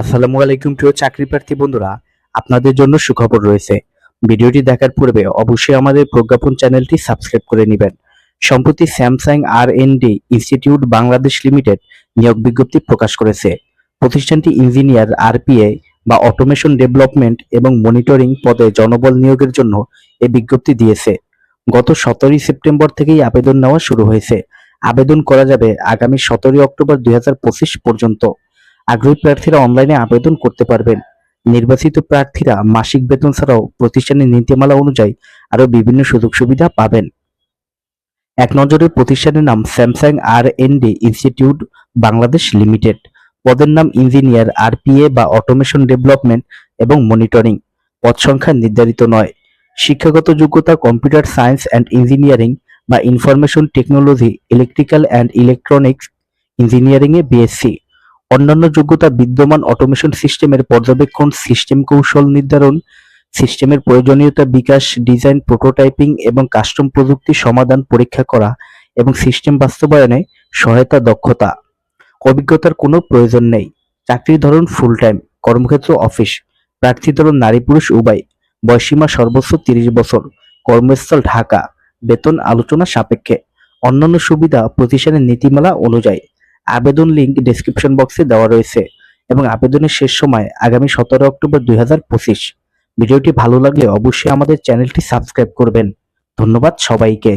আসসালামু আলাইকুম, প্রিয় চাকরি প্রার্থী বন্ধুরা। আপনাদের জন্য সুখবর রয়েছে। ভিডিওটি দেখার পূর্বে অবশ্যই আমাদের প্রজ্ঞাপন চ্যানেলটি সাবস্ক্রাইব করে নেবেন। সম্প্রতি Samsung R N D institute Bangladesh limited নিয়োগ বিজ্ঞপ্তি প্রকাশ করেছে। প্রতিষ্ঠানটি ইঞ্জিনিয়ার, আরপিএ বা অটোমেশন ডেভেলপমেন্ট এবং মনিটরিং পদে জনবল নিয়োগের জন্য এ বিজ্ঞপ্তি দিয়েছে। গত সতেরোই সেপ্টেম্বর থেকেই আবেদন নেওয়া শুরু হয়েছে। আবেদন করা যাবে আগামী সতেরোই অক্টোবর দুই হাজার পঁচিশ পর্যন্ত। আগ্রহী প্রার্থীরা অনলাইনে আবেদন করতে পারবেন। নির্বাচিত প্রার্থীরা মাসিক বেতন ছাড়াও প্রতিষ্ঠানের নীতিমালা অনুযায়ী আরও বিভিন্ন সুযোগ সুবিধা পাবেন। এক নজরে প্রতিষ্ঠানের নাম Samsung R D institute Bangladesh limited. পদের নাম ইঞ্জিনিয়ার আরপিএ বা অটোমেশন ডেভেলপমেন্ট এবং মনিটরিং। পদ সংখ্যা নির্ধারিত নয়। শিক্ষাগত যোগ্যতা কম্পিউটার সায়েন্স অ্যান্ড ইঞ্জিনিয়ারিং বা information technology, electrical and electronics engineering A BSc অন্যান্য যোগ্যতা বিদ্যমান অটোমেশন সিস্টেমের পর্যবেক্ষণ সিস্টেম কৌশল নির্ধারণ সিস্টেমের প্রয়োজনীয়তা বিকাশ ডিজাইন প্রোটোটাইপিং এবং কাস্টম প্রযুক্তি সমাধান পরীক্ষা করা এবং সিস্টেম বাস্তবায়নে সহায়তা, দক্ষতা। অভিজ্ঞতার কোনো প্রয়োজন নেই। চাকরির ধরন ফুল টাইম কর্মক্ষেত্র অফিস প্রার্থী ধরন নারী পুরুষ উভয় বয়সীমা সর্বোচ্চ তিরিশ বছর, কর্মস্থল ঢাকা, বেতন আলোচনা সাপেক্ষে, অন্যান্য সুবিধা প্রতিষ্ঠানের নীতিমালা অনুযায়ী। আবেদন লিংক ডেসক্রিপশন বক্সে দেওয়া রয়েছে এবং আবেদনের শেষ সময় আগামী সতেরো অক্টোবর দুই হাজার পঁচিশ। ভিডিওটি ভালো লাগলে অবশ্যই আমাদের চ্যানেলটি সাবস্ক্রাইব করবেন। ধন্যবাদ সবাইকে।